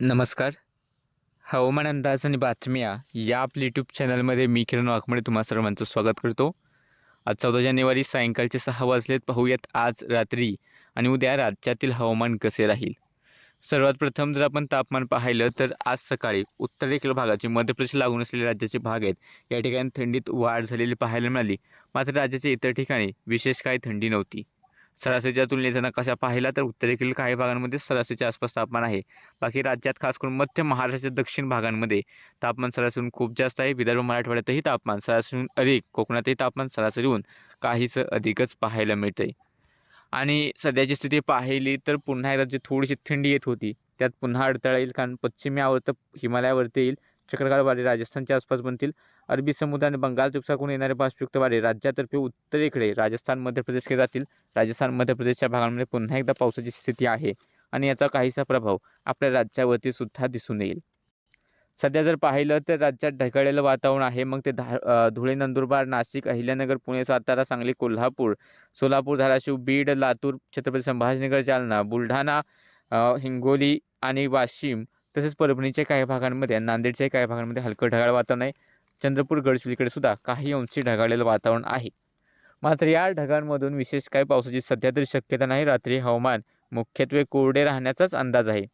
नमस्कार. हवामान अंदाज आणि बातम्या या आपल्या यूट्यूब चॅनलमध्ये मी किरण वाघमडे तुम्हा सर्वांचं स्वागत करतो. आज चौदा जानेवारी सायंकाळचे सहा वाजलेत. पाहूयात आज रात्री आणि उद्या राज्यातील हवामान कसे राहील? सर्वात प्रथम जर आपण तापमान पाहिलं तर आज सकाळी उत्तरेकडील भागाचे मध्य प्रदेश लागून असलेले राज्याचे भाग आहेत. या ठिकाणी थंडीत वाढ झालेली पाहायला मिळाली. मात्र राज्याच्या इतर ठिकाणी विशेष काही थंडी नव्हती. सरासरीच्या तुलनेचा नकाशा पाहिला तर उत्तरेकडील काही भागांमध्ये सरासरीच्या आसपास तापमान आहे. बाकी राज्यात खास करून मध्य महाराष्ट्राच्या दक्षिण भागांमध्ये तापमान सरासरीहून खूप जास्त आहे. विदर्भ मराठवाड्यातही तापमान सरासरीहून अधिक कोकणातही तापमान सरासरीहून काहीसं अधिकच पाहायला मिळतं आहे आणि सध्याची स्थिती पाहिली तर पुन्हा एकदा जी थोडीशी थंडी येत होती त्यात पुन्हा अडथळा येईल. कारण पश्चिमी आवर्त हिमालयावरती येईल. चक्रकार वारे राजस्थानच्या आसपास बनतील. अरबी समुद्र आणि बंगालच्या उपसाकडून येणारे बाष्पयुक्त वारे राज्यातर्फे उत्तरेकडे राजस्थान मध्य प्रदेशकडे जातील. राजस्थान मध्य प्रदेशच्या भागांमध्ये पुन्हा एकदा पावसाची स्थिती आहे आणि याचा काहीसा प्रभाव आपल्या राज्यावरती सुद्धा दिसून येईल. सध्या जर पाहिलं तर राज्यात ढगाळलेलं वातावरण आहे. मग ते धा धुळे नंदुरबार नाशिक अहिल्यानगर पुणे सातारा सांगली कोल्हापूर सोलापूर धाराशिव बीड लातूर छत्रपती संभाजीनगर जालना बुलढाणा हिंगोली आणि वाशिम तसेच परभणीच्या काही भागांमध्ये आणि नांदेडच्या काही भागांमध्ये हलकं ढगाळ वातावरण आहे. चंद्रपूर गडचिरोलीकडे सुद्धा काही अंशी ढगाळलेलं वातावरण आहे. मात्र या ढगांमधून विशेष काही पावसाची सध्या तरी शक्यता नाही. रात्री हवामान मुख्यत्वे कोरडे राहण्याचाच अंदाज आहे.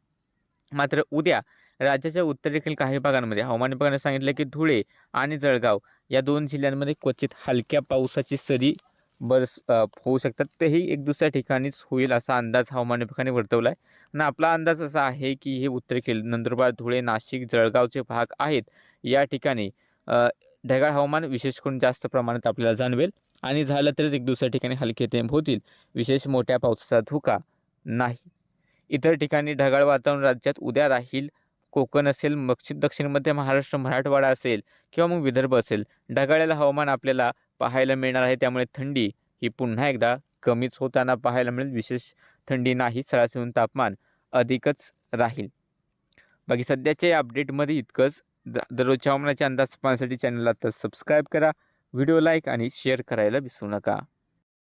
मात्र उद्या राज्याच्या उत्तरेकडील काही भागांमध्ये हवामान विभागाने सांगितलं की धुळे आणि जळगाव या दोन जिल्ह्यांमध्ये क्वचित हलक्या पावसाची सरी बरस होऊ शकतात. तेही एक दुसऱ्या ठिकाणीच होईल असा अंदाज हवामान विभागाने वर्तवला आहे आणि आपला अंदाज असा आहे की हे उत्तरेखील नंदुरबार धुळे नाशिक जळगावचे भाग आहेत. या ठिकाणी ढगाळ हवामान विशेष करून जास्त प्रमाणात आपल्याला जाणवेल. आणि झालं तरच एक दुसऱ्या ठिकाणी हलके थेंब होतील. विशेष मोठ्या पावसाचा धोका नाही. इतर ठिकाणी ढगाळ वातावरण राज्यात उद्या राहील. कोकण असेल मक्षित दक्षिण मध्य महाराष्ट्र मराठवाडा असेल किंवा मग विदर्भ असेल. ढगाळ्याला हवामान आपल्याला पाहायला मिळणार आहे. त्यामुळे थंडी ही पुन्हा एकदा कमीच होताना पाहायला मिळेल. विशेष थंडी नाही सरासरीहून तापमान अधिकच राहील. बाकी सध्याच्या या अपडेटमध्ये इतकंच. द दररोजच्या हवामानाचे अंदाज पाहण्यासाठी चॅनलला तर सबस्क्राईब करा. व्हिडिओ लाईक आणि शेअर करायला विसरू नका.